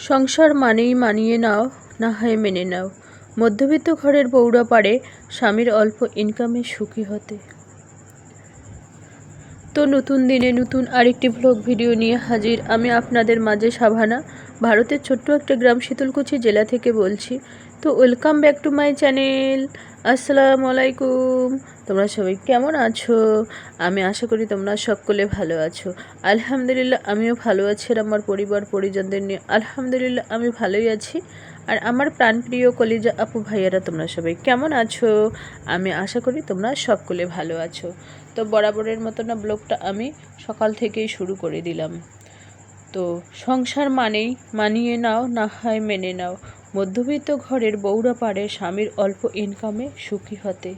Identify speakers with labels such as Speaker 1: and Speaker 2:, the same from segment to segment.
Speaker 1: সংসার মানেই মানিয়ে নাও, না হয় মেনে নাও। মধ্যবিত্ত ঘরের বউরা পারে স্বামীর অল্প ইনকামে সুখী হতে। তো নতুন দিনে নতুন আরেকটি ভ্লগ ভিডিও নিয়ে হাজির আমি আপনাদের মাঝে সাভানা ভারতের ছোট্ট একটা গ্রাম শীতলকুচি জেলা থেকে বলছি তো welcome back to my channel. আসসালামু আলাইকুম। তোমরা সবাই কেমন আছো? আমি আশা করি তোমরা সকলে ভালো আছো। আলহামদুলিল্লাহ, আমিও ভালো আছি আর আমার পরিবার, পরিজনদের নিয়ে আলহামদুলিল্লাহ, আমি ভালোই আছি। আর আমার প্রাণপ্রিয় কলিজা আপু ভাইয়ারা, তোমরা সবাই কেমন আছো? আমি আশা করি তোমরা সকলে ভালো আছো। তো বরাবরের মতো না, ব্লগটা আমি সকাল থেকেই শুরু করে দিলাম। তো সংসার মানেই মানিয়ে নাও, না হয় মেনে নাও। মধ্যবিত্ত ঘরের বউরা পারে স্বামীর অল্প ইনকামে সুখী হতে।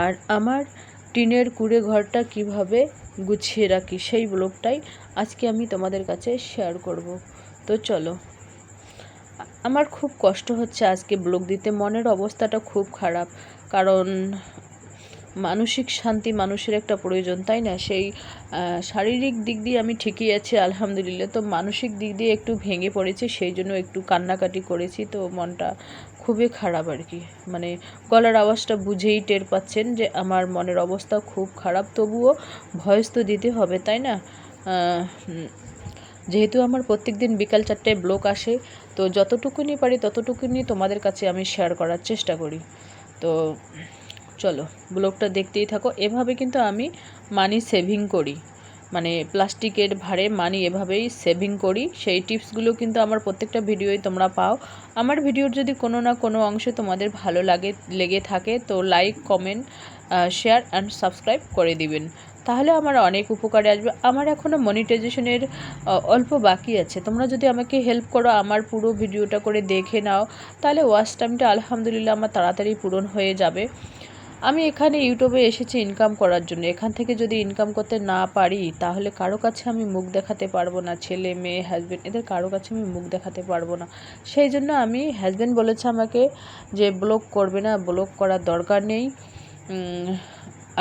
Speaker 1: আর আমার টিনের কুড়ে ঘরটা কীভাবে গুছিয়ে রাখি সেই ব্লগটাই আজকে আমি তোমাদের কাছে শেয়ার করব। তো চলো। আমার খুব কষ্ট হচ্ছে আজকে ব্লগ দিতে। মনের অবস্থাটা খুব খারাপ। কারণ মানসিক শান্তি মানুষের একটা প্রয়োজন, তাই না? সেই শারীরিক দিক দিয়ে আমি ঠিকই আছি, আলহামদুলিল্লাহ। তো মানসিক দিক দিয়ে একটু ভেঙে পড়েছে, সেই জন্য একটু কান্নাকাটি করেছি, তো মনটা খুবই খারাপ আর কি। মানে গলার আওয়াজটা বুঝেই টের পাচ্ছেন যে আমার মনের অবস্থা খুব খারাপ, তবুও ভয়েস তো দিতে হবে, তাই না? যেহেতু আমার প্রত্যেক দিন বিকাল চারটায় ব্লক আসে, তো যতটুকুনি পারি ততটুকুনি তোমাদের কাছে আমি শেয়ার করার চেষ্টা করি। তো চলো, ব্লগটা দেখতেই থাকো। এভাবে কিন্তু আমি মানি সেভিং করি। মানে প্লাস্টিকের ভারে মানি এভাবেই সেভিং করি। সেই টিপসগুলো কিন্তু আমার প্রত্যেকটা ভিডিওই তোমরা পাও। আমার ভিডিওর যদি কোনো না কোনো অংশে তোমাদের ভালো লাগে, লেগে থাকে, তো like comment share and subscribe করে দিবেন। তাহলে আমার অনেক উপকারে আসবে। আমার এখনও মনিটাইজেশনের অল্প বাকি আছে। তোমরা যদি আমাকে হেল্প করো, আমার পুরো ভিডিওটা করে দেখে নাও, তাহলে ওয়াচ টাইমটা আলহামদুলিল্লাহ আমার তাড়াতাড়ি পূরণ হয়ে যাবে। আমি এখানে ইউটিউবে এসেছি ইনকাম করার জন্য। এখান থেকে যদি ইনকাম করতে না পারি, তাহলে কারও কাছে আমি মুখ দেখাতে পারব না। ছেলে, মেয়ে হাজব্যান্ড এদের কারও কাছে আমি মুখ দেখাতে পারব না। সেই জন্য আমি হাজব্যান্ড বলেছে আমাকে যে ব্লগ করবে না ব্লগ করার দরকার নেই।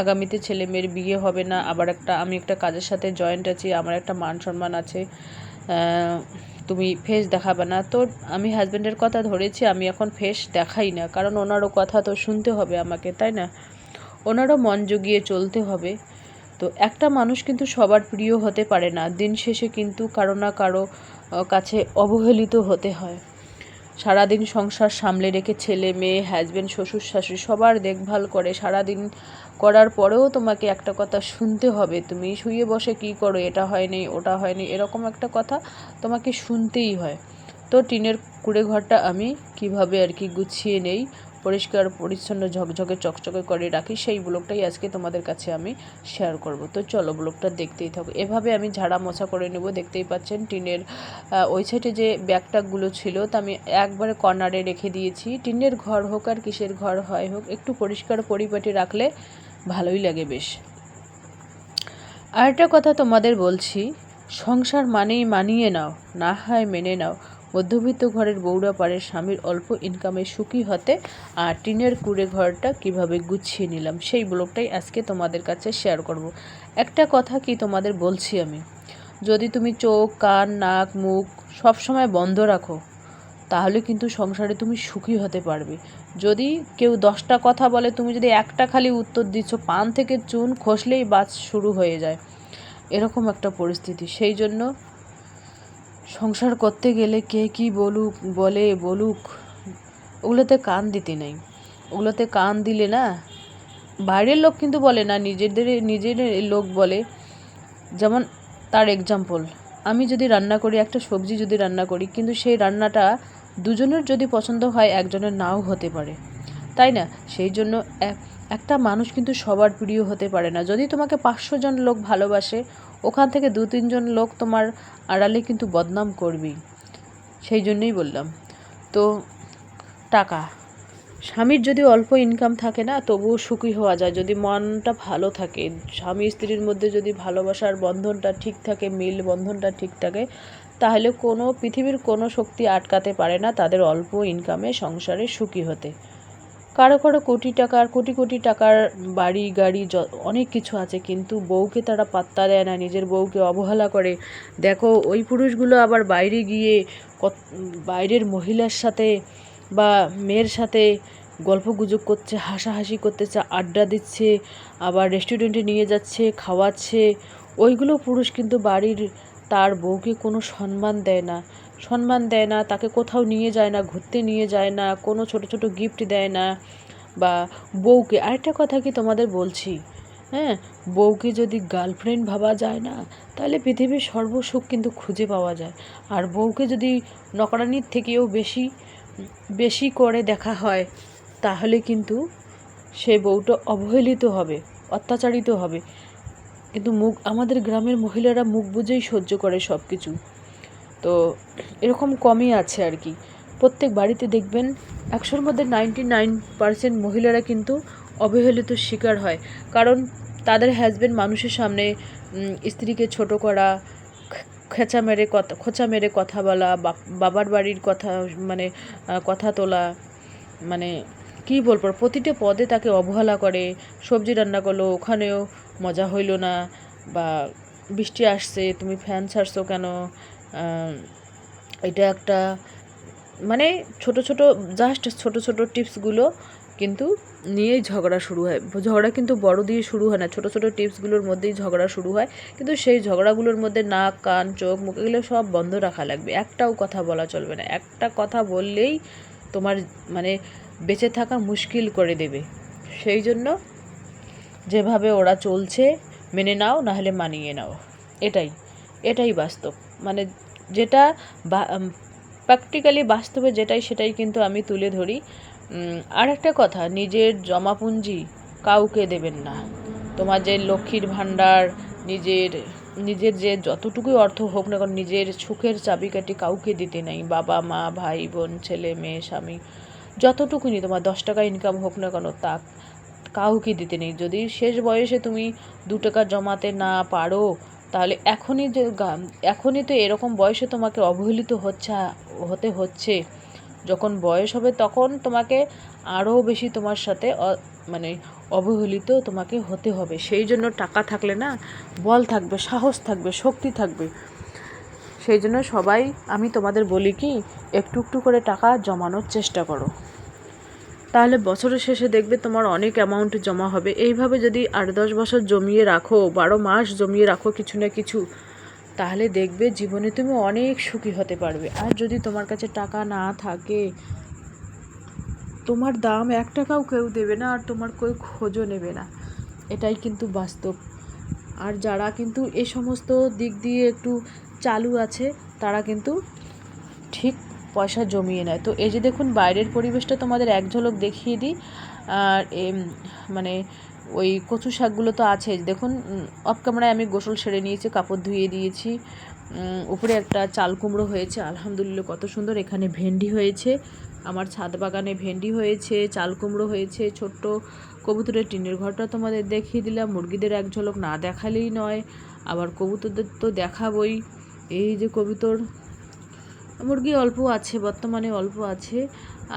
Speaker 1: আগামীতে ছেলে মেয়ের বিয়ে হবে না। আবার একটা, আমি একটা কাজের সাথে জয়েন্ট আছি, আমার একটা মান সম্মান আছে তুমি ফেস দেখাবে না। তো আমি হাজব্যান্ডের কথা ধরেছি, আমি এখন ফেস দেখাই না। কারণ ওনারও কথা তো শুনতে হবে আমাকে, তাই না? ওনারও মন জুগিয়ে চলতে হবে। তো একটা মানুষ কিন্তু সবার প্রিয় হতে পারে না। দিন শেষে কিন্তু কারও না কারও কাছে অবহেলিত হতে হয়। সারাদিন সংসার সামলে রেখে ছেলে, মেয়ে হাজব্যান্ড শ্বশুর, শাশুড়ি সবার দেখভাল করে সারাদিন করার পরেও তোমাকে একটা কথা শুনতে হবে। তুমি শুয়ে বসে কি করো? এটা হয়নি, ওটা হয়নি, এরকম একটা কথা তোমাকে শুনতেই হয়। তো টিনের কুড়ে ঘরটা আমি কীভাবে আর কি গুছিয়ে নেই পরিষ্কার, পরিচ্ছন্ন, ঝকঝকে, চকচকে করে রাখি, সেই ব্লগটাই আজকে তোমাদের কাছে আমি শেয়ার করব। তো চলো ব্লগটা দেখতেই থাকো। এভাবে আমি ঝাড়া মোছা করে নেব, দেখতেই পাচ্ছেন টিনের ওই সাইডে যে ব্যাগটাগুলো ছিল, তা আমি একবারে কর্নারে রেখে দিয়েছি। টিনের ঘর হোক আর কিসের ঘর হয় হোক, একটু পরিষ্কার পরিপাটি রাখলে ভালোই লাগে বেশ। আরেকটা কথা তোমাদের বলছি, সংসার মানেই মানিয়ে নাও, না হয় মেনে নাও। মধ্যবিত্ত ঘরের বউরা পারে স্বামীর অল্প ইনকামে সুখী হতে, আর টিনের কুড়ে ঘরটা কীভাবে গুছিয়ে নিলাম, সেই ব্লগটাই আজকে তোমাদের কাছে শেয়ার করব। একটা কথা কি তোমাদের বলছি আমি? যদি তুমি চোখ, কান, নাক, মুখ সব সময় বন্ধ রাখো, তাহলে কিন্তু সংসারে তুমি সুখী হতে পারবে। যদি কেউ দশটা কথা বলে, তুমি যদি একটা খালি উত্তর দিচ্ছ, পান থেকে চুন খসলেই বাস শুরু হয়ে যায়। এরকম একটা পরিস্থিতি। সেই জন্য সংসার করতে গেলে কে কি বলুক, বলে, বলুক, ওগুলোতে কান দিতে নেই। ওগুলোতে কান দিলে না, বাইরের লোক কিন্তু বলে না, নিজেদের, নিজের লোক বলে। যেমন তার এক্সাম্পল আমি যদি রান্না করি, একটা সবজি যদি রান্না করি, কিন্তু সেই রান্নাটা দুজনের যদি পছন্দ হয়, একজনের নাও হতে পারে। তাই না? সেই জন্য একটা মানুষ কিন্তু সবার প্রিয় হতে পারে না। যদি তোমাকে পাঁচশো জন লোক ভালোবাসে ওখান থেকে দু তিনজন লোক তোমার আড়ালে কিন্তু বদনাম করবি। সেই জন্যই বললাম। তো টাকা। স্বামীর যদি অল্প ইনকাম থাকে না, তবুও সুখী হওয়া যায়। যদি মনটা ভালো থাকে, স্বামী স্ত্রীর মধ্যে যদি ভালোবাসার বন্ধনটা ঠিক থাকে, মিল বন্ধনটা ঠিক থাকে, তাহলে কোনো পৃথিবীর কোনো শক্তি আটকাতে পারে না তাদের অল্প ইনকামে সংসারে সুখী হতে। কারও কারও কোটি টাকার, কোটি কোটি টাকার বাড়ি, গাড়ি অনেক কিছু আছে, কিন্তু বউকে তারা পাত্তা দেয় না, নিজের বউকে অবহেলা করে। দেখো, ওই পুরুষগুলো আবার বাইরে গিয়ে কত, বাইরের মহিলার সাথে বা মেয়ের সাথে গল্প গুজব করছে, হাসাহাসি করতেছে, আড্ডা দিচ্ছে, আবার রেস্টুরেন্টে নিয়ে যাচ্ছে, খাওয়াচ্ছে। ওইগুলো পুরুষ কিন্তু বাড়ির তার বউকে কোনো সম্মান দেয় না। সম্মান দেয় না, তাকে কোথাও নিয়ে যায় না, ঘুরতে নিয়ে যায় না, কোনো ছোট ছোট গিফট দেয় না, বা বউকে আরেকটা কথা কি তোমাদের বলছি? হ্যাঁ বউকে যদি গার্লফ্রেন্ড ভাবা যায় না, তাহলে পৃথিবীর সর্বসুখ কিন্তু খুঁজে পাওয়া যায়। আর বউকে যদি নকরানির থেকেও বেশি বেশি করে দেখা হয়, তাহলে কিন্তু সে বউটা অবহেলিত হবে, অত্যাচারিত হবে। কিন্তু মুখ, আমাদের গ্রামের মহিলারা মুখ বুঝেই সহ্য করে সব কিছু তো এরকম কমই আছে আর কি। প্রত্যেক বাড়িতে দেখবেন একশোর মধ্যে নাইনটি নাইন পার্সেন্ট মহিলারা কিন্তু অবহেলিত শিকার হয়। কারণ তাদের হাজব্যান্ড মানুষের সামনে স্ত্রীকে ছোট করা খেঁচা মেরে কথা খোঁচা মেরে কথা বলা বাবার বাড়ির কথা মানে কথা তোলা মানে কী বলব, প্রতিটা পদে তাকে অবহেলা করে, সবজি রান্না করল, ওখানেও মজা হইল না, বা বৃষ্টি আসছে, তুমি ফ্যান ছাড়ছো কেন? এটা একটা মানে ছোট ছোট জাস্ট ছোট ছোট টিপসগুলো কিন্তু নিয়েই ঝগড়া শুরু হয়। ঝগড়া কিন্তু বড় দিয়ে শুরু হয় না। ছোট ছোট টিপসগুলোর মধ্যেই ঝগড়া শুরু হয়। কিন্তু সেই ঝগড়াগুলোর মধ্যে নাক, কান, চোখ, মুখ এগুলো সব বন্ধ রাখা লাগবে। একটাও কথা বলা চলবে না। একটা কথা বললেই তোমার মানে বেঁচে থাকা মুশকিল করে দেবে। সেই জন্য যেভাবে ওরা চলছে, মেনে নাও, নাহলে মানিয়ে নাও। এটাই। এটাই বাস্তব। মানে যেটা প্র্যাকটিক্যালি বাস্তবে যেটাই সেটাই কিন্তু আমি তুলে ধরি। আর একটা কথা, নিজের জমাপুঞ্জি কাউকে দেবেন না। তোমার যে লক্ষ্মীর ভাণ্ডার, নিজের নিজের যে যতটুকুই অর্থ হোক না কারণ নিজের সুখের চাবিকাঠি কাউকে দিতে নাই। বাবা, মা, ভাই, বোন, ছেলে, মেয়ে, স্বামী যতটুকুনি তোমার দশ টাকা ইনকাম হোক না কেন, তা কাউকে দিতে নেই। যদি শেষ বয়সে তুমি দু টাকা জমাতে না পারো তাহলে এখনই যে এখনই তো এরকম বয়সে তোমাকে অবহেলিত হচ্ছে, হতে হচ্ছে। যখন বয়স হবে তখন তোমাকে আরও বেশি তোমার সাথে মানে অবহেলিত তোমাকে হতে হবে। সেই জন্য টাকা থাকলে না, বল থাকবে, সাহস থাকবে, শক্তি থাকবে। সেই জন্য সবাই, আমি তোমাদের বলি কি, একটু একটু করে টাকা জমানোর চেষ্টা করো। তাহলে বছরের শেষে দেখবে তোমার অনেক অ্যামাউন্ট জমা হবে। এইভাবে যদি আট দশ বছর জমিয়ে রাখো, বারো মাস জমিয়ে রাখো কিছু না কিছু, তাহলে দেখবে জীবনে তুমি অনেক সুখী হতে পারবে। আর যদি তোমার কাছে টাকা না থাকে, তোমার দাম এক টাকাও কেউ দেবে না আর তোমার কেউ খোঁজও নেবে না। এটাই কিন্তু বাস্তব। আর যারা কিন্তু এ সমস্ত দিক দিয়ে একটু চালু আছে, তারা কিন্তু ঠিক পয়সা জমিয়ে নেয়। তো এই যে দেখুন, বাইরের পরিবেশটা তোমাদের এক ঝলক দেখিয়ে দিই। আর মানে ওই কচু শাকগুলো তো আছে। দেখুন অফ ক্যামেরায় আমি গোসল সেরে নিয়েছি, কাপড় ধুয়ে দিয়েছি। উপরে একটা চাল কুমড়ো হয়েছে। আলহামদুলিল্লাহ কত সুন্দর। এখানে ভেন্ডি হয়েছে। আমার ছাদ বাগানে ভেন্ডি হয়েছে, চাল কুমড়ো হয়েছে, ছোট্ট কবুতরের টিনের ঘরটা তোমাদের দেখিয়ে দিলাম। মুরগিদের এক ঝলক না দেখালেই নয়, আবার কবুতরদের তো দেখাবই। এই যে কবুতর মুরগি অল্প আছে, বর্তমানে অল্প আছে।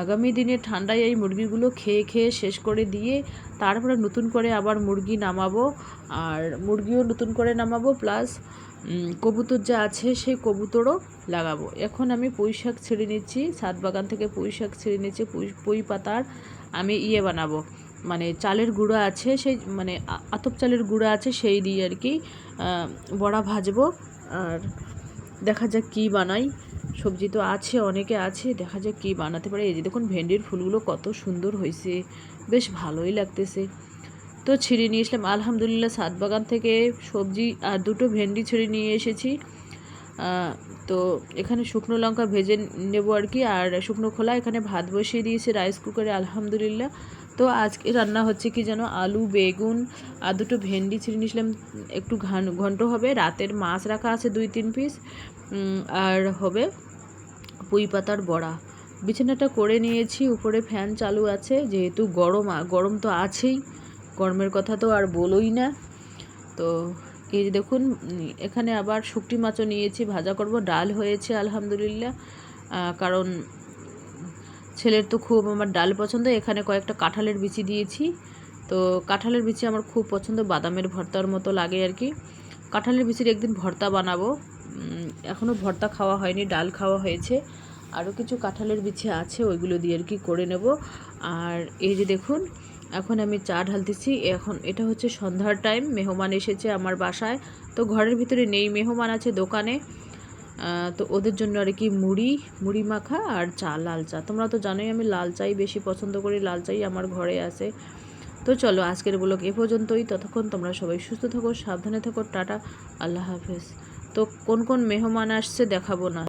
Speaker 1: আগামী দিনে ঠান্ডায় এই মুরগিগুলো খেয়ে খেয়ে শেষ করে দিয়ে তারপরে নতুন করে আবার মুরগি নামাবো। আর মুরগিও নতুন করে নামাবো প্লাস কবুতর যা আছে সেই কবুতরও লাগাবো। এখন আমি পুঁই শাক ছিঁড়ে নিচ্ছি, ছাদ বাগান থেকে পুঁই শাক ছিঁড়ে নিচ্ছি, পুঁই পুঁই পাতার আমি ইয়ে বানাবো। মানে চালের গুঁড়ো আছে সেই মানে আতপ চালের গুঁড়ো আছে সেই দিয়ে আর কি বড়া ভাজবো। আর দেখা যাক কী বানাই। সবজি তো আছে, অনেকে আছে, দেখা যাক কী বানাতে পারে। এই যে দেখুন, ভেন্ডির ফুলগুলো কত সুন্দর হয়েছে বেশ ভালোই লাগতেছে। তো ছিঁড়ে নিয়ে এসলাম, আলহামদুলিল্লাহ সাত বাগান থেকে সবজি আর দুটো ভেন্ডি ছিঁড়ে নিয়ে এসেছি। তো এখানে শুকনো লঙ্কা ভেজে নেব আর কি, আর শুকনো খোলা এখানে ভাত বসিয়ে দিয়েছে রাইস কুকারে, আলহামদুলিল্লাহ। তো আজকে রান্না হচ্ছে কি যেন, আলু, বেগুন আর দুটো ভেন্ডি ছিঁড়ে নিয়েছিলাম, একটু ঘান, ঘন্ট হবে। রাতের মাছ রাখা আছে দুই, তিন পিস আর হবে পুঁই পাতার বড়া। বিছানাটা করে নিয়েছি, উপরে ফ্যান চালু আছে, যেহেতু গরম গরম তো আছেই, গরমের কথা তো আর বলোই না। তো এই যে দেখুন এখানে আবার শুকটি মাছও নিয়েছি, ভাজা করব, ডাল হয়েছে আলহামদুলিল্লাহ। কারণ ছেলের তো খুব আমার ডাল পছন্দ, এখানে কয়েকটা কাঁঠালের বিচি দিয়েছি। তো কাঁঠালের বিচি আমার খুব পছন্দ, বাদামের ভর্তার মতো লাগে আর কি। কাঁঠালের বিচির একদিন ভর্তা বানাবো। এখনও ভর্তা খাওয়া হয়নি, ডাল খাওয়া হয়েছে। আরও কিছু কাঁঠালের বিছে আছে, ওইগুলো দিয়ে আর কি করে নেব। আর এই যে দেখুন, এখন আমি চা ঢালতেছি। এখন এটা হচ্ছে সন্ধ্যার টাইম মেহমান এসেছে আমার বাসায়। তো ঘরের ভিতরে নেই, মেহমান আছে দোকানে। তো ওদের জন্য আর কি মুড়ি মুড়ি মাখা আর চা, লাল চা। তোমরা তো জানোই আমি লাল চাই বেশি পছন্দ করি, লাল চাই আমার ঘরে আছে। তো চলো আজকের ব্লগ এ পর্যন্তই। ততক্ষণ তোমরা সবাই সুস্থ থাকো, সাবধানে থাকো, টাটা, আল্লাহ হাফেজ। তো কোন কোন মেহমান আসছে দেখাবো না।